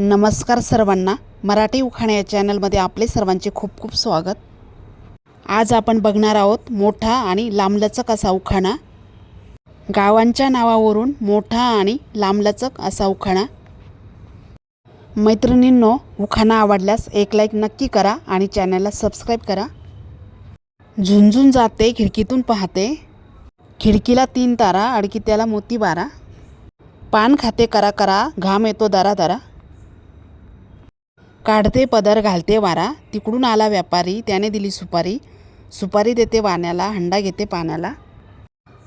नमस्कार सर्वांना. मराठी उखाणे या चॅनलमध्ये आपले सर्वांचे खूप खूप स्वागत. आज आपण बघणार आहोत मोठा आणि लांबलचक असा उखाणा. गावांच्या नावावरून मोठा आणि लांबलचक असा उखाणा. मैत्रिणींनो उखाणा आवडल्यास एक लाईक नक्की करा आणि चॅनलला सबस्क्राईब करा. झुंझुन जाते खिडकीतून पाहते. खिडकीला तीन तारा अडकी त्याला मोती बारा. पान खाते करा करा घाम येतो दारा दारा काढते पदर घालते वारा. तिकडून आला व्यापारी त्याने दिली सुपारी. सुपारी देते वाण्याला हंडा घेते पाण्याला.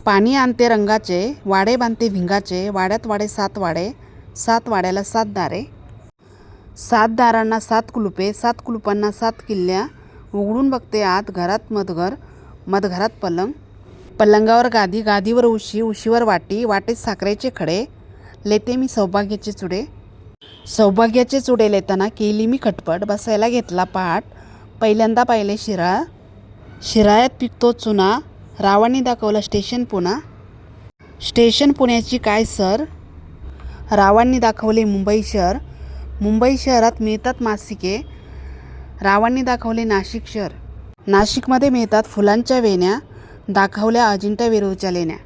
पाणी आणते रंगाचे वाडे बांधते भिंगाचे. वाड्यात वाडे सात वाडे. सात वाड्याला सात दारे. सात दारांना सात कुलुपे सात कुलुपांना सात किल्ल्या. उघडून बघते आत घरात मधघर मधघरात पलंग. पलंगावर गादी गादीवर उशी उशीवर वाटी वाटेत साखरेचे खडे. लेते मी सौभाग्याचे चुडे. सौभाग्याचे चुडेल येताना केली मी खटपट. बसायला घेतला पाठ. पहिल्यांदा पाहिले शिराळ शिराळ्यात पिकतो चुना. रावांनी दाखवलं स्टेशन पुणा. स्टेशन पुण्याची काय सर? रावांनी दाखवले मुंबई शहर. मुंबई शहरात मिळतात मासिके. रावांनी दाखवले नाशिक शहर. नाशिकमध्ये मिळतात फुलांच्या वेण्या. दाखवल्या अजिंठा वेरूळच्या लेण्या.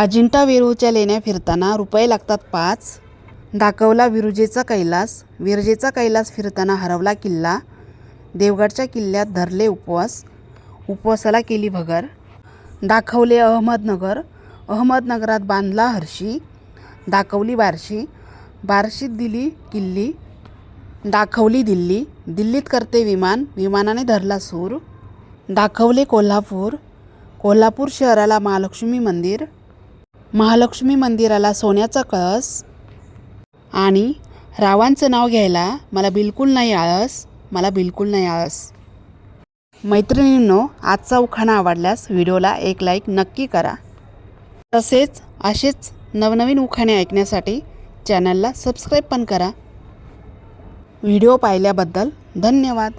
अजिंठा वेरूळच्या लेण्या फिरताना रुपये लागतात पाच. दाखवला विरुजेचा कैलास विरजेचा कैलास फिरताना हरवला किल्ला देवगडच्या किल्ल्यात धरले उपवास उपवासाला केली भगर दाखवले अहमदनगर अहमदनगरात बांधला हरशी दाखवली बारशी बारशीत दिली किल्ली दाखवली दिल्ली दिल्लीत करते विमान विमानाने धरला सूर दाखवले कोल्हापूर कोल्हापूर शहराला महालक्ष्मी मंदिर महालक्ष्मी मंदिराला सोन्याचा कळस आणि रावांचं नाव घ्यायला मला बिलकुल नाही आळस मला बिलकुल नाही आळस. मैत्रिणींनो आजचा उखाणा आवडल्यास व्हिडिओला एक लाईक नक्की करा. तसेच असेच नवनवीन उखाणे ऐकण्यासाठी चॅनलला सबस्क्राईब पण करा. व्हिडिओ पाहिल्याबद्दल धन्यवाद.